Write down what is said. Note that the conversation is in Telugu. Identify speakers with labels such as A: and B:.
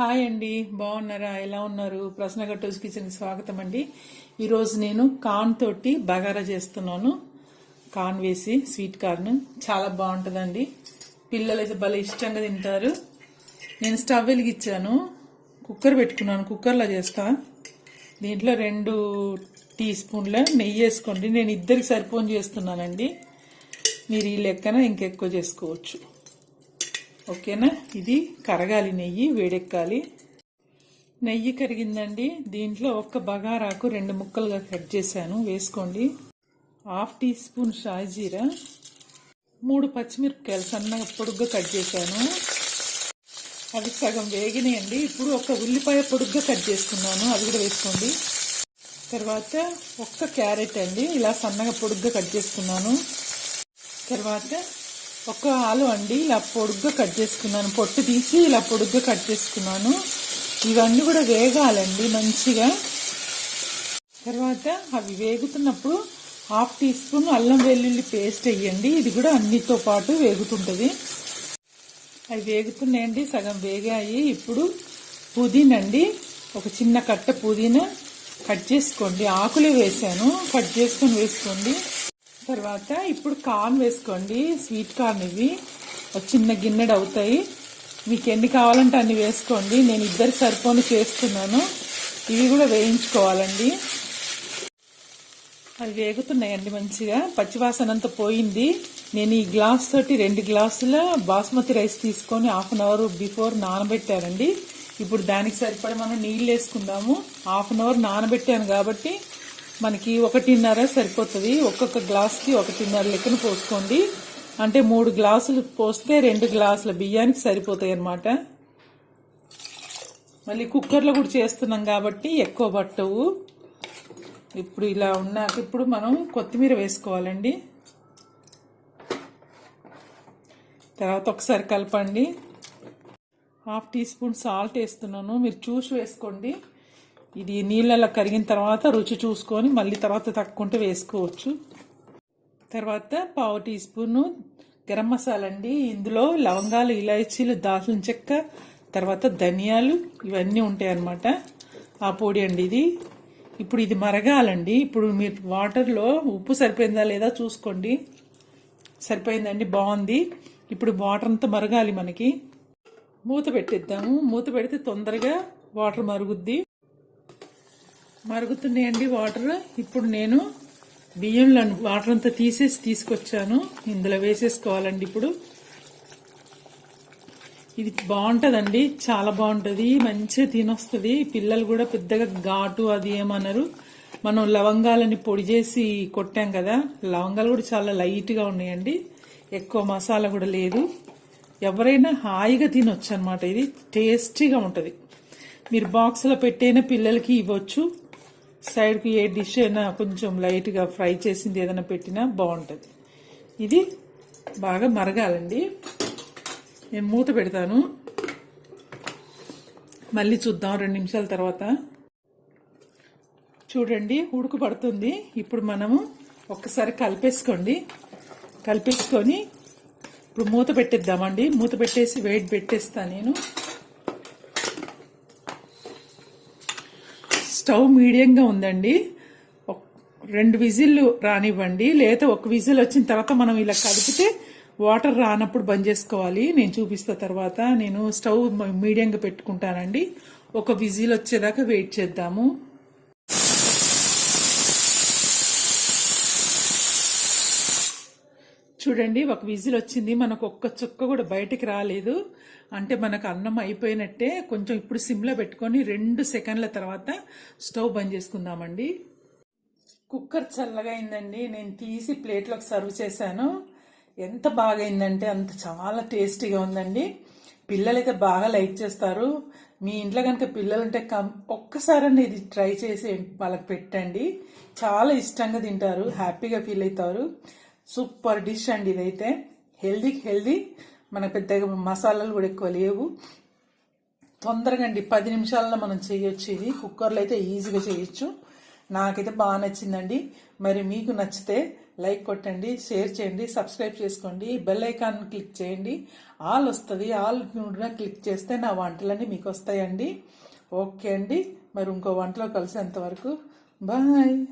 A: హాయ్ అండి బాగున్నారా? ఎలా ఉన్నారు? ప్రశ్న కట్టోజ్ కిచెన్కి స్వాగతం అండి. ఈరోజు నేను కార్న్ తోటి బగారా చేస్తున్నాను. కార్న్ వేసి స్వీట్ కార్న్. చాలా బాగుంటుందండి. పిల్లలు అయితే భలే ఇష్టంగా తింటారు. నేను స్టవ్ వెలిగించాను. కుక్కర్ పెట్టుకున్నాను. కుక్కర్లో చేస్తా. దీంట్లో రెండు టీ స్పూన్ల నెయ్యి వేసుకోండి. నేను ఇద్దరికి సరిపోని చేస్తున్నానండి. మీరు ఈ లెక్కన ఇంకెక్కువ చేసుకోవచ్చు. ఓకేనా? ఇది కరగాలి నెయ్యి వేడెక్కాలి. నెయ్యి కరిగిందండి. దీంట్లో ఒక్క బగారాకు రెండు ముక్కలుగా కట్ చేశాను. వేసుకోండి. హాఫ్ టీ స్పూన్ షాజీరా మూడు పచ్చిమిరపకాయలు సన్నగా పొడుగ్గా కట్ చేశాను. అవి సగం వేగినాయండి. ఇప్పుడు ఒక ఉల్లిపాయ పొడుగ్గా కట్ చేసుకున్నాను. అది కూడా వేసుకోండి. తర్వాత ఒక్క క్యారెట్ అండి. ఇలా సన్నగా పొడుగ్గా కట్ చేసుకున్నాను. తర్వాత ఒక ఆలు అండి. ఇలా పొడుగ్గా కట్ చేసుకున్నాను. పొట్టు తీసి ఇలా పొడుగ్గా కట్ చేసుకున్నాను. ఇవన్నీ కూడా వేగాలండి మంచిగా. తర్వాత అవి వేగుతున్నప్పుడు హాఫ్ టీ స్పూన్ అల్లం వెల్లుల్లి పేస్ట్ వేయండి. ఇది కూడా అన్నితో పాటు వేగుతుంటుంది. అవి వేగుతున్నాయండి. సగం వేగాయి. ఇప్పుడు పుదీనండి. ఒక చిన్న కట్ట పుదీనా కట్ చేసుకోండి. ఆకులే వేసాను కట్ చేసుకొని వేసుకోండి. తర్వాత ఇప్పుడు కార్న్ వేసుకోండి. స్వీట్ కార్న్ ఇవి ఒక చిన్న గిన్నెడు అవుతాయి. మీకు ఎన్ని కావాలంటే అన్ని వేసుకోండి. నేను ఇద్దరు సరిపోని చేస్తున్నాను. ఇవి కూడా వేయించుకోవాలండి. అవి వేగుతున్నాయండి మంచిగా. పచ్చివాసన అంతా పోయింది. నేను ఈ గ్లాస్ తోటి రెండు గ్లాసుల బాస్మతి రైస్ తీసుకొని హాఫ్ అన్ అవర్ బిఫోర్ నానబెట్టానండి ఇప్పుడు దానికి సరిపడ మనం నీళ్ళు వేసుకుందాము. హాఫ్ అన్ అవర్ నానబెట్టాను కాబట్టి మనకి ఒకటిన్నర సరిపోతుంది. ఒక్కొక్క గ్లాస్కి ఒకటిన్నర లెక్కన పోసుకోండి. అంటే మూడు గ్లాసులు పోస్తే రెండు గ్లాసుల బియ్యానికి సరిపోతాయి అన్నమాట. మళ్ళీ కుక్కర్లో కూడా చేస్తున్నాం కాబట్టి ఎక్కువ పట్టవు. ఇప్పుడు ఇలా ఉన్నాక ఇప్పుడు మనం కొత్తిమీర వేసుకోవాలండి. తర్వాత ఒకసారి కలపండి. హాఫ్ టీ స్పూన్ సాల్ట్ వేస్తున్నాను. మీరు చూసి వేసుకోండి. ఇది నీళ్ళలో కరిగిన తర్వాత రుచి చూసుకొని మళ్ళీ తర్వాత తక్కుంటే వేసుకోవచ్చు. తర్వాత పావు టీ స్పూను గరం మసాలా అండి. ఇందులో లవంగాలు ఇలాచీలు దాల్చిన చెక్క తర్వాత ధనియాలు ఇవన్నీ ఉంటాయి అన్నమాట. ఆ పొడి అండి ఇది. ఇప్పుడు ఇది మరగాలండి. ఇప్పుడు మీరు వాటర్లో ఉప్పు సరిపోయిందా లేదా చూసుకోండి. సరిపోయిందండి బాగుంది. ఇప్పుడు వాటర్ అంతా మరగాలి మనకి. మూత పెట్టిద్దాము. మూత పెడితే తొందరగా వాటర్ మరుగుద్ది. మరుగుతున్నాయండి వాటర్. ఇప్పుడు నేను బియ్యంలో వాటర్ అంతా తీసేసి తీసుకొచ్చాను. ఇందులో వేసేసుకోవాలండి ఇప్పుడు. ఇది బాగుంటుందండి. చాలా బాగుంటుంది. మంచిగా తినొస్తుంది. పిల్లలు కూడా పెద్దగా ఘాటు అది ఏమన్నారు మనం లవంగాలని పొడి చేసి కొట్టాం కదా. లవంగాలు కూడా చాలా లైట్గా ఉన్నాయండి. ఎక్కువ మసాలా కూడా లేదు. ఎవరైనా హాయిగా తినొచ్చు అనమాట ఇది టేస్టీగా ఉంటుంది. మీరు బాక్స్లో పెట్టైనా పిల్లలకి ఇవ్వచ్చు. సైడ్కి ఏ డిష్ అయినా కొంచెం లైట్గా ఫ్రై చేసింది ఏదైనా పెట్టినా బాగుంటుంది. ఇది బాగా మరగాలండి. నేను మూత పెడతాను. మళ్ళీ చూద్దాం రెండు నిమిషాల తర్వాత. చూడండి ఉడుకు పడుతుంది. ఇప్పుడు మనము ఒక్కసారి కలిపేసుకోండి. కలిపేసుకొని ఇప్పుడు మూత పెట్టేద్దామండి. మూత పెట్టేసి వెయిట్ పెట్టేస్తాను నేను. స్టవ్ మీడియంగా ఉందండి. రెండు విజిల్లు రానివ్వండి. లేదా ఒక విజిల్ వచ్చిన తర్వాత మనం ఇలా కలిపితే వాటర్ రానప్పుడు బంద్ చేసుకోవాలి. నేను చూపిస్తా తర్వాత నేను స్టవ్ మీడియంగా పెట్టుకుంటానండి. ఒక విజిల్ వచ్చేదాకా వెయిట్ చేద్దాము. చూడండి ఒక విజిల్ వచ్చింది మనకు ఒక్క చుక్క కూడా బయటికి రాలేదు. అంటే మనకు అన్నం అయిపోయినట్టే కొంచెం ఇప్పుడు సిమ్లో పెట్టుకొని రెండు సెకండ్ల తర్వాత స్టవ్ బంద్ చేసుకుందామండి. కుక్కర్ చల్లగా అయిందండి. నేను తీసి ప్లేట్లోకి సర్వ్ చేశాను. ఎంత బాగా అయిందంటే అంత చాలా టేస్టీగా ఉందండి. పిల్లలైతే బాగా లైక్ చేస్తారు. మీ ఇంట్లో కనుక పిల్లలు ఉంటే కం ఒక్కసారన్నా ఇది ట్రై చేసి వాళ్ళకి పెట్టండి. చాలా ఇష్టంగా తింటారు. హ్యాపీగా ఫీల్ అవుతారు. సూపర్ డిష్ అండి ఇదైతే. హెల్దీకి హెల్దీ. మనకు పెద్దగా మసాలాలు కూడా ఎక్కువ లేవు. తొందరగా అండి పది నిమిషాల్లో మనం చేయొచ్చు ఇది. కుక్కర్లో అయితే ఈజీగా చేయొచ్చు. నాకైతే బాగా నచ్చిందండి. మరి మీకు నచ్చితే లైక్ కొట్టండి షేర్ చేయండి సబ్స్క్రైబ్ చేసుకోండి బెల్ ఐకాన్ క్లిక్ చేయండి. ఆల్ వస్తుంది ఆల్ కూడా క్లిక్ చేస్తే నా వంటలన్నీ మీకు వస్తాయండి. ఓకే అండి. మరి ఇంకో వంటలో కలిసేంత వరకు. బాయ్.